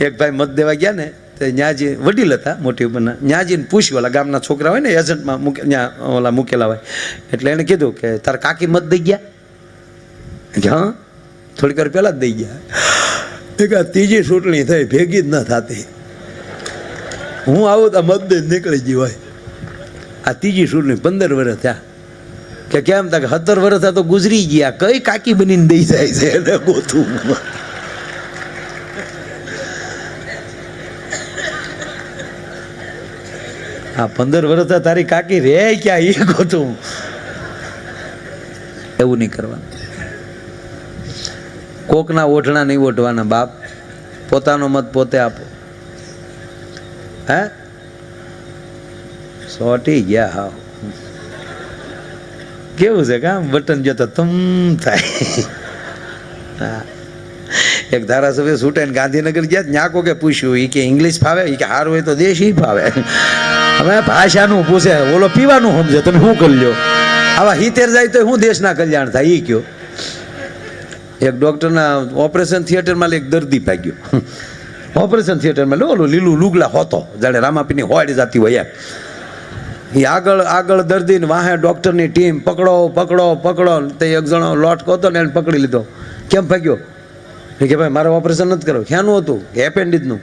એક ભાઈ મત દેવા ગયા ને, તો ન્યાજી વડીલ હતા, મોટી ઉંમરના. ન્યાજીને પૂછ્યું, ઓલા ગામના છોકરા હોય ને, એજન્ટમાં મૂકે ત્યાં ઓલા મૂકેલા હોય. એટલે એણે કીધું કે, તારા કાકી મત દઈ ગયા? હા. થોડીક વાર પહેલાં જ દઈ ગયા. એક આ ત્રીજી ચૂંટણી થઈ, ભેગી જ ન થતી. હું આવું તો મત દઈને નીકળી ગઈ હોય. આ ત્રીજી ચૂંટણી પંદર વર્ષ થયા. કે કેમ તા કે સત્તર વર્ષ તો ગુજરી ગયા. કઈ કાકી બનીને દઈ જાય છે એને ગોતું. આ પંદર વર્ષ તારી કાકી રે ક્યાં? એ ગોતું એવું નહીં કરવાનું. કોકના ઓઠણા નહીં ઓઢવાના બાપ. પોતાનો મત પોતે આપો. હે? સોટી ગયા હા કેવું છે કામ? બટન જોતો તમ થાય. હા. એક ધારાસભ્ય છૂટાઈને ગાંધીનગર ગયા, ત્યાં કોકે પૂછ્યું એ કે ઇંગ્લિશ ફાવે? એ કે હાર હોય તો દેશી ફાવે. હવે ભાષાનું પૂછે ઓલો પીવાનું સમજે. તમે શું કરી લ્યો? આવા હિતેર જાય તો શું દેશના કલ્યાણ થાય? એ કયો. એક ડૉક્ટરના ઓપરેશન થિયેટરમાં એક દર્દી પાગ્યો ઓપરેશન થિયેટરમાં ઓલું લીલું લુગલા હોતો. જાણે રામાપીની હોડી જતી હોય એમ. એ આગળ આગળ દર્દીને વાહે ડૉક્ટરની ટીમ પકડો પકડો પકડો. તે એક જણો લોટકો હતો ને એને પકડી લીધો. કેમ ભાગ્યો? કે ભાઈ, મારે ઓપરેશન નથી કરવું ક્યાંનું હતું? એપેન્ડિજનું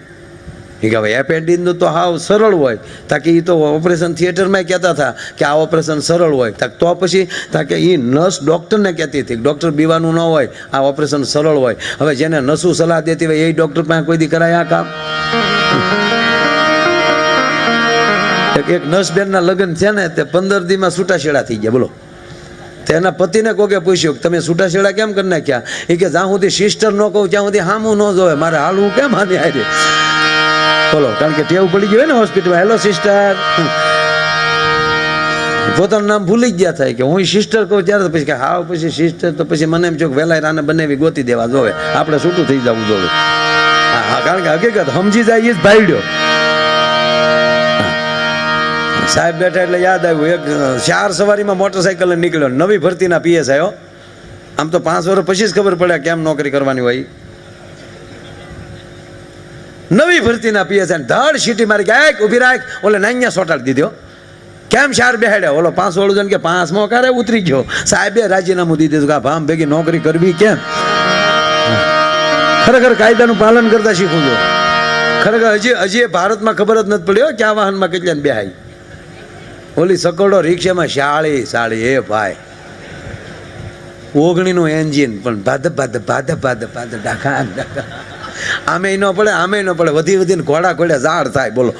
કે હવે એપેન્ડિસનું તો હાવ સરળ હોય. તાકે એ તો ઓપરેશન થિયેટરમાં કહેતા હતા કે આ ઓપરેશન સરળ હોય. તાક તો પછી તાકે એ નર્સ ડૉક્ટરને કહેતી હતી ડૉક્ટર બીવાનું ન હોય, આ ઓપરેશન સરળ હોય. હવે જેને નસું સલાહ દેતી હોય, એ ડૉક્ટર પાસે કોઈ દી કરાય આ કામ? એક નર્સબેનના લગ્ન છે ને, તે પંદર દીમાં છૂટાછેડા થઈ ગયા, બોલો. તેના પતિને કોકે પૂછ્યું કે તમે છૂટાછેડા કેમ કરી નાખ્યા? એ કે જ્યાં સુધી સિસ્ટર ન કહું, ત્યાં સુધી હામું ન જોવે. મારે હાલવું કેમ હાની હારે? બોલો, કારણ કે ટેવ પડી ગયું ને હોસ્પિટલમાં. હેલો સિસ્ટર પોતાનું નામ ભૂલી ગયા થાય કે હું સિસ્ટર કહું ત્યારે તો પછી કે હાવ પછી સિસ્ટર તો પછી મને એમ છો કે વહેલા રાને બનાવી ગોતી દેવા જોવે. આપણે છૂટું થઈ જવું જોવે. હા હા, કારણ કે હકીકત સમજી જાય એ જ ભાઈડ્યો સાહેબ બેઠા એટલે યાદ આવ્યું, એક ચાર સવારીમાં મોટરસાઇકલ નીકળ્યો. નવી ભરતીના પીએસ આવ્યો. આમ તો પાંચ વર્ષ પછી જ ખબર પડે કેમ નોકરી કરવાની હોય નવી ભરતીના પીએસ ધડ સીટી મારી ગાયક ઊભી રાખ. ઓલે નાન્યા સોટાડી દીધો. કેમ ચાર બેહાડ્યા? ઓલો પાંચ વાળું જણ કે પાંચમો કારે ઉતરી ગયો. સાહેબે રાજીનામું દીધું કે ભામ ભેગી નોકરી કરવી કેમ? ખરેખર કાયદાનું પાલન કરતા શીખવું જો ખરેખર હજી હજી ભારતમાં ખબર જ નથી પડ્યો ક્યાં વાહનમાં કેટલા બેહાય ઓલી સકોડો રિક્ષામાં શાળી શાળી એ ભાઈ. ઓગણીનું એન્જિન, પણ ભાદ ભાદ ભાદ ભાદ ભાદ ડાખા ડાકા આમે ન પડે આમે ન પડે. વધી વધીને ઘોડા ઘોડે ઝાડ થાય, બોલો.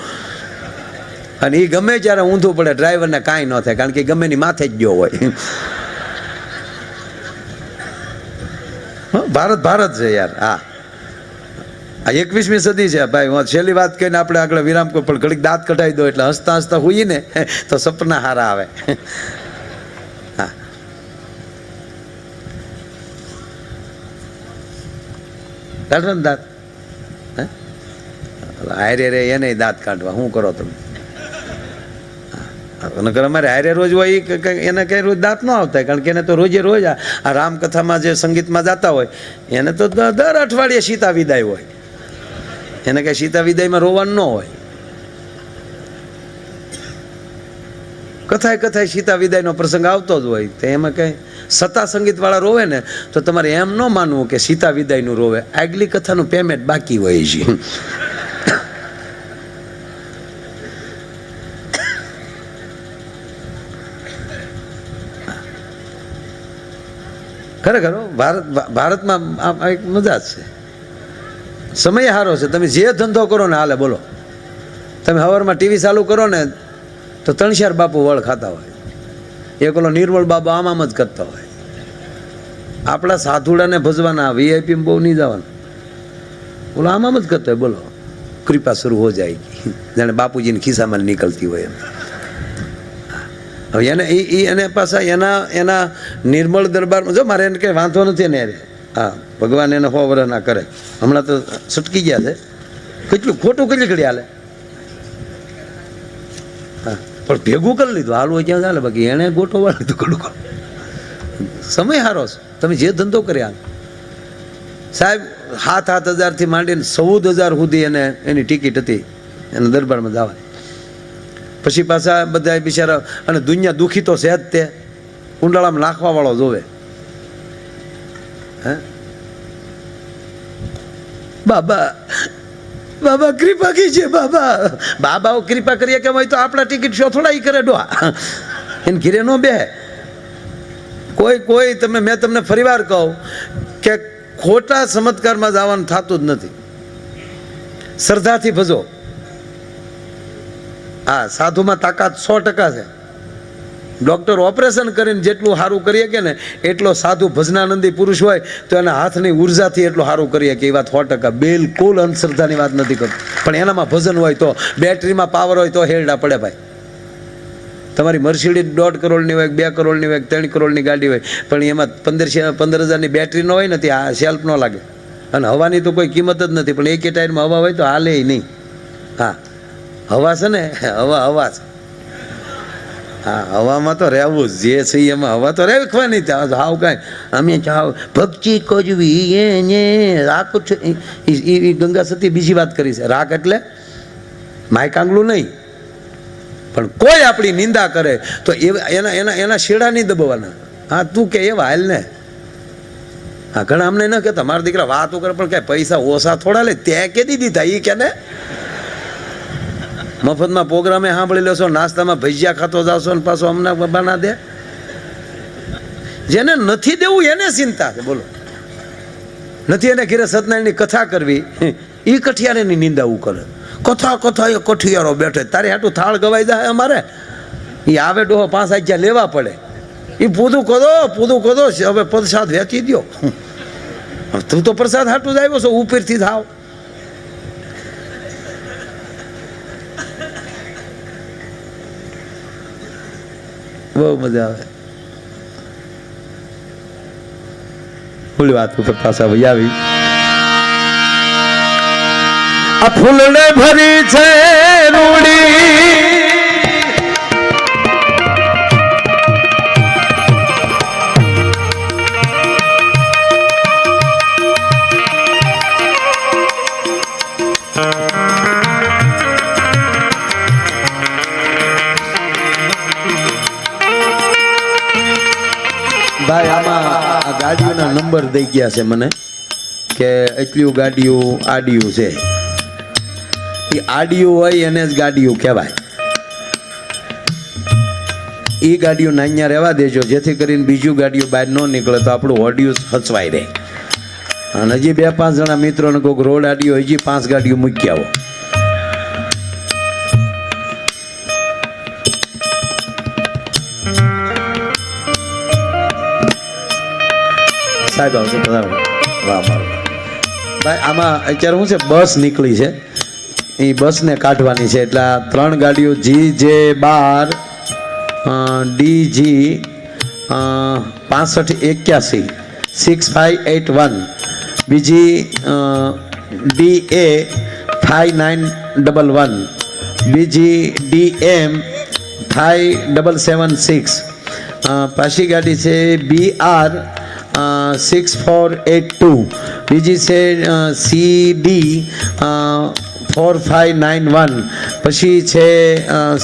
અને એ ગમે ત્યારે ઊંધું પડે, ડ્રાઈવરને કાંઈ ન થાય, કારણ કે ગમે ની માથે જ ગયો હોય. ભારત ભારત છે યાર, હા. આ એકવીસમી સદી છે, ભાઈ, હું છેલ્લી વાત કહીને આપણે આગળ વિરામ કોઈ પણ ઘડીક દાંત કઢાવી દો, એટલે હસતા હસતા હોઈએ ને, તો સપના હારા આવે. હા. દાંત. હે? હારે રે એને દાંત કાઢવા શું કરો તમે. નકર અમારે હારે રોજ હોય એ એને કઈ રોજ દાંત ન આવતા કારણ કે એને તો રોજે રોજ આ રામકથામાં જે સંગીતમાં જાતા હોય, એને તો દર અઠવાડિયે સીતા વિદાય હોય એને કઈ સીતા વિદાયમાં રોવાનું ન હોય કથાય કથાએ સીતા વિદાયનો પ્રસંગ આવતો જ હોય. તો એમાં કંઈ સત્તા સંગીતવાળા રોવે ને, તો તમારે એમ ન માનવું કે સીતા વિદાયનું રોવે. આગલી કથાનું પેમેન્ટ બાકી હોય છે. ખરેખર ભારત, ભારતમાં આ એક મજા છે. સમય સારો છે. તમે જે ધંધો કરો ને હાલે, બોલો. તમે હવારમાં ટીવી ચાલુ કરો ને તો ત્રણ ચાર બાપુ વળ ખાતા હોય. એક ઓલો નિર્મળ બાબુ આમ આમ જ કરતા હોય. આપણા સાધુડાને ભજવાના વીઆઈપી બહુ નહીં જવાના. બોલો આમ આમ જ કરતો હોય, બોલો, કૃપા શરૂ હો જાય. જાણે બાપુજીની ખિસ્સામાં નીકળતી હોય એમ. હવે એને એ એને પાછા એના એના નિર્મળ દરબારમાં, જો મારે એને કંઈ વાંધો નથી ને યાર. હા, ભગવાન એને હો ના કરે. હમણાં તો છટકી ગયા છે. કેટલું ખોટું કેટલી ઘડી હાલે? હા. પણ ભેગું કરી લીધું. હાલવું ક્યાં ચાલે, બાકી એણે ગોઠવવા લીધું ઘડું સમય સારો છે. તમે જે ધંધો કર્યા સાહેબ સાત સાત હજારથી માંડીને ચૌદ હજાર સુધી એને એની ટિકિટ હતી. એને દરબારમાં જવાની. પછી પાછા બધા બિચારા, અને દુનિયા દુઃખી તો છે જ તે. કુંડાળામાં નાખવા વાળો જોવે. હે? બાબા બાબા, કૃપા છે બાબા. બાબાઓ કૃપા કરીએ કે તો આપણા ટિકિટ શો થોડા કરે ડોહા. એને ઘીરે નો બે કોઈ કોઈ તમે, મેં તમને ફરીવાર કહું કે ખોટા ચમત્કારમાં જવાનું થતું જ નથી. શ્રદ્ધાથી ભજો. હા સાધુમાં તાકાત સો ટકા છે. ડૉક્ટર ઓપરેશન કરીને જેટલું સારું કરીએ કે ને, એટલો સાધુ ભજનાનંદી પુરુષ હોય તો એના હાથની ઉર્જાથી એટલું સારું કરીએ કે એ વાત સો ટકા બિલકુલ અંધશ્રદ્ધાની વાત નથી કરતો. પણ એનામાં ભજન હોય તો, બેટરીમાં પાવર હોય તો હેરડા પડે ભાઈ. તમારી મર્સિડીઝ દોઢ કરોડની હોય, બે કરોડની હોય, ત્રણ કરોડની ગાડી હોય, પણ એમાં પંદર પંદર હજારની બેટરી ન હોય ને આ સેલ્ફ ન લાગે. અને હવાની તો કોઈ કિંમત જ નથી, પણ એક ટાયરમાં હવા હોય તો હાલે નહીં. હા. હવા છે ને, હવા હવા છે. હા, હવામાં તો રહેવું જે. છે એમાં હવા તો રેખવાની હાવ કાંઈ. અમે ચાવ ભક્તિ કોજવી, એને છે. એ ગંગા સતી બીજી વાત કરી છે. રાગ એટલે માયકાંગલું નહીં. પણ કોઈ આપણી નિંદા કરે તો એના એના એના શેડા નહીં દબાવવાના હા, તું કે એવા હાલ ને. હા, ઘણા અમને ન કહેતા. મારા દીકરા વાત કરે પણ કાંઈ પૈસા ઓછા થોડા લે. તે દીધી દીધા. એ કે ને મફતમાં પ્રોગ્રામે સાંભળી લેશો, નાસ્તામાં ભજીયા ખાતો જાશો ને પાછો અમને બના દે. જેને નથી દેવું એને ચિંતા છે, બોલો. નથી એને ઘેરે સત્યનારાયણની કથા કરવી એ કઠિયારની નિંદા કરે. કથા કથા, એ કઠિયારો બેઠે. તારે હાટું થાળ ગવાઈ જાય અમારે? એ આવે ડોહો પાંચ આજ્યા લેવા પડે. એ પૂધું કદો પૂધું કદો હવે પ્રસાદ વેચી દો તું તો પ્રસાદ હાટું જ આવ્યો છો, ઉપરથી થાવ બહુ મજા આવે. ઓલી વાત ઉપર પાછા ભાઈ આવી. આ ફૂલને ભરી છે રૂડી. ભાઈ, આમાં આ ગાડીઓના નંબર દઈ ગયા છે મને કે એટલી ગાડીઓ આડિયું છે. એ આડિયું હોય એને જ ગાડીઓ કહેવાય. એ ગાડીઓ નાન્યા રહેવા દેજો, જેથી કરીને બીજું ગાડીઓ બહાર ન નીકળે તો આપણું ઓડિયું હચવાઈ રહે. અને હજી બે પાંચ જણા મિત્રોને કોઈક રોડ આડિયો હજી પાંચ ગાડીઓ મૂકી આવો. સાહેબ આવશે પધારો વાહ ભાઈ, આમાં અત્યારે શું છે? બસ નીકળી છે. એ બસને કાઢવાની છે. એટલે ત્રણ ગાડીઓ જી જે બાર ડી જી પાસઠ, એક્યાસી સિક્સ ફાઇવ એટ વન બીજી D A five nine double one બીજી D M five double seven six પાછી ગાડી છે B R six four eight two બીજી છે C D four five nine one પછી છે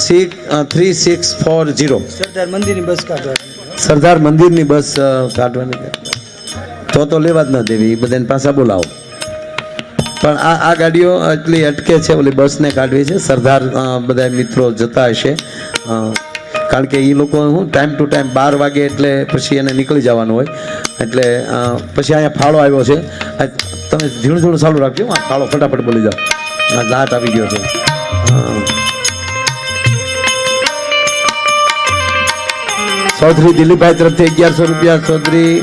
six three six four zero Sardar મંદિરની બસ કાઢવાની. સરદાર મંદિરની બસ કાઢવાની. છે. તો તો લેવા જ ન દેવી એ બધાને પાછા બોલાવો. પણ આ આ ગાડીઓ એટલી અટકે છે ઓલી બસને કાઢવી છે. સરદાર બધા મિત્રો જતા હશે. કારણ કે એ લોકો હું ટાઈમ ટુ ટાઈમ બાર વાગે એટલે પછી એને નીકળી જવાનું હોય. એટલે પછી અહીંયા ફાળો આવ્યો છે. તમે ઝીણું ઝીણું ચાલુ રાખજો. આ ફાળો ફટાફટ બોલી જાઓ. લાટ આવી ગયો છે. ચૌધરી દિલીપભાઈ તરફથી અગિયારસો રૂપિયા, ચૌધરી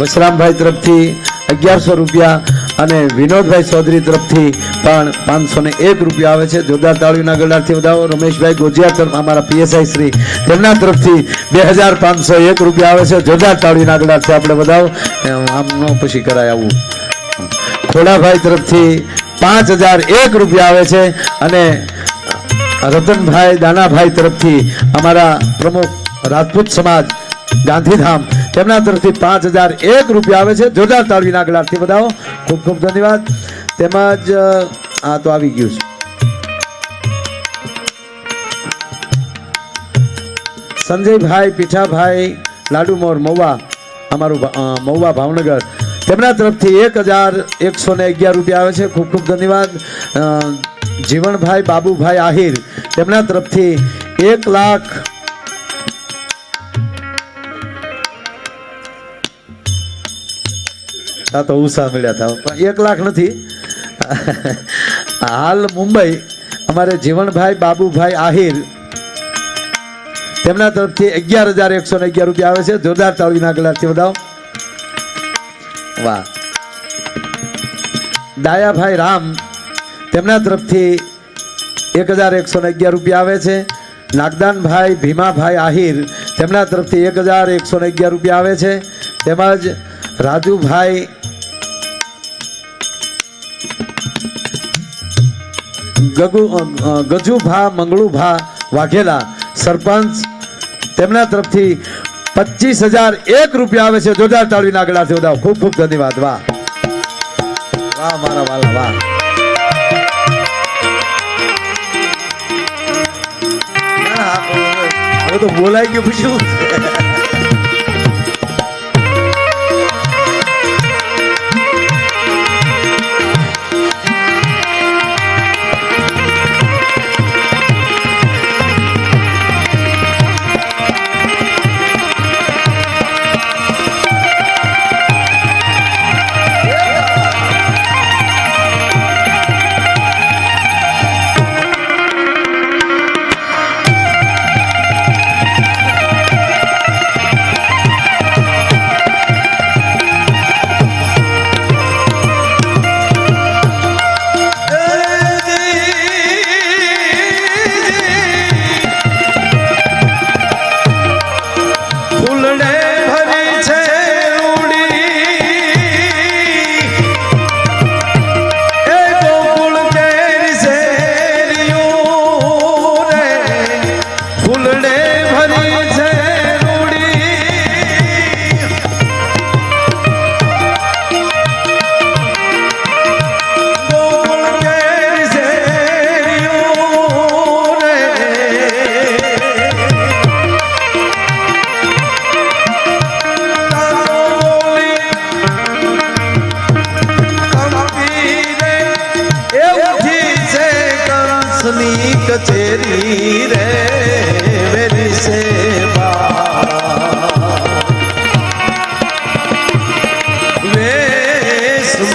વસરામભાઈ તરફથી અગિયારસો રૂપિયા અને વિનોદભાઈ ચૌધરી તરફથી પણ પાંચસો ને એક રૂપિયા આવે છે. જોરદાર તાળીના ગળાથી વધાવો. રમેશભાઈ ગોજિયા તરફ અમારા પીએસઆઈ શ્રી તેમના તરફથી બે હજાર પાંચસો એક રૂપિયા આવે છે. જોરદાર તાળીના ગળાથી આપણે વધાવો. એમ આમ નો પછી કરાય આવું. ખોડાભાઈ તરફથી પાંચ હજાર એક રૂપિયા આવે છે. અને રતનભાઈ દાનાભાઈ તરફથી અમારા પ્રમુખ રાજપૂત સમાજ ગાંધીધામ તેમના તરફથી પાંચ હજાર એક રૂપિયા આવે છે. જોરદાર તાળવીના ગળાથી બધાઓ, ખૂબ ખૂબ ધન્યવાદ. તેમજ આ તો આવી ગયું છે. સંજયભાઈ, પીઠાભાઈ, લાડુમોર, મહુવા, અમારું મહુવા ભાવનગર. તેમના તરફથી એક હજાર એકસો ને અગિયાર રૂપિયા આવે છે. ખૂબ ખૂબ ધન્યવાદ. જીવણભાઈ બાબુભાઈ આહિર, તેમના તરફથી એક લાખ આ તો ઉષા મળ્યા હતા, પણ એક લાખ નથી. હાલ મુંબઈ, અમારે જીવણભાઈ બાબુભાઈ આહિર, તેમના તરફથી અગિયાર હજાર એકસો ને અગિયાર રૂપિયા આવે છે. જોરદાર તાળીના ગળાથી વધાવો. વાહ. દાયાભાઈ રામ, તેમના તરફથી એક હજાર એકસો ને અગિયાર રૂપિયા આવે છે. નાગદાનભાઈ ભીમાભાઈ આહિર, તેમના તરફથી એક હજાર એકસો ને અગિયાર રૂપિયા આવે છે. તેમજ રાજુભાઈ ગગુ ગજુભા, મંગળુભા વાઘેલા સરપંચ, તેમના તરફથી પચીસ હજાર એક રૂપિયા આવે છે. જોરદાર તાળવીના ગળાથી વધાવો ખૂબ ખૂબ ધન્યવાદ. વાહ. વાહ, મારા વાલા, વાહ. હવે- તો બોલાઈ ગયું પછી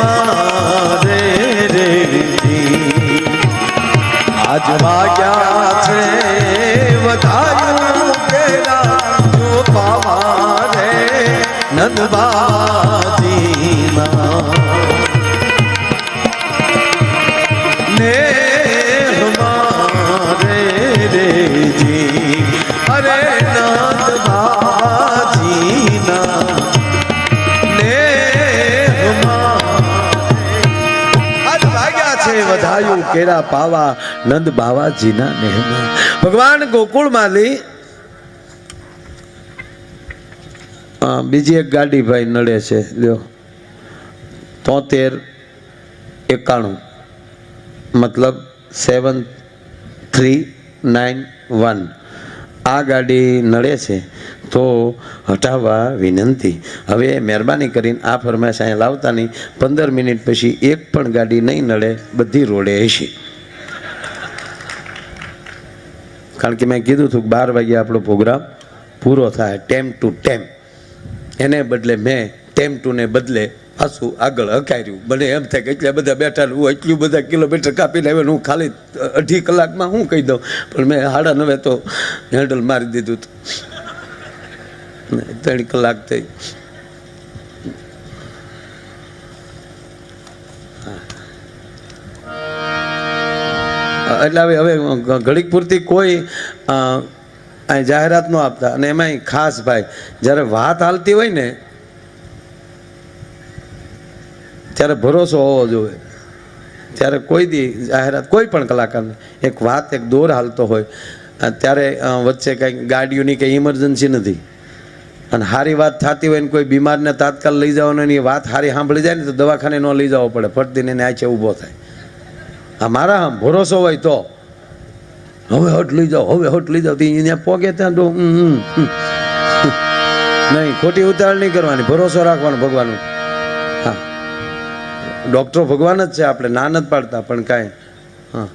মা છે કેરા પાવા નંદ બાવાજીના મહેમાન ભગવાન ગોકુળ માલી. બીજી એક ગાડી ભાઈ નડે છે, લ્યો. તોતેર એકાણું. મતલબ સેવન થ્રી નાઇન વન આ ગાડી નડે છે. તો હટાવવા વિનંતી. હવે મહેરબાની કરીને આ ફરમાઈશ અહીંયા લાવતા નહીં પંદર મિનિટ પછી એક પણ ગાડી નહીં નડે, બધી રોડે હશે. કારણ કે મેં કીધું હતું કે બાર વાગે આપણો પ્રોગ્રામ પૂરો થાય, ટેમ ટુ ટેમ. એને બદલે મેં ટેમ ટુને બદલે પાછું આગળ હકાર્યું. મને એમ થાય કે એટલા બધા બેઠા હું એટલું બધા કિલોમીટર કાપીને હવે હું ખાલી અઢી કલાકમાં હું કહી દઉં. પણ મેં સાડા નવે તો હેન્ડલ મારી દીધું હતું. ત્રણ કલાક થઈ. એટલે હવે હવે ઘડીક પૂરતી કોઈ અહીં જાહેરાત ન આપતા. અને એમાંય ખાસ ભાઈ, જ્યારે વાત હાલતી હોય ને, ત્યારે ભરોસો હોવો જોઈએ. ત્યારે કોઈ દી જાહેરાત, કોઈ પણ કલાકારને એક વાત, એક દોર હાલતો હોય ત્યારે વચ્ચે કંઈક ગાડીઓની કંઈ ઇમરજન્સી નથી. અને સારી વાત થતી હોય ને કોઈ બીમારને તાત્કાલ લઈ જવાનો ને એ વાત સારી સાંભળી જાય ને તો દવાખાને ન લઈ જવો પડે. ફટદીને એને આચે ઊભો થાય. આ મારા આમ ભરોસો હોય તો. હવે હટ લઈ જાઓ, હવે હટ લઈ જાઓ. તો અહીંયા પોગે ત્યાં તો. નહીં, ખોટી ઉતાવળ નહીં કરવાની. ભરોસો રાખવાનો ભગવાનનો. હા. ડૉક્ટરો ભગવાન જ છે આપણે, ના નથી પાડતા, પણ કાંઈ. હા.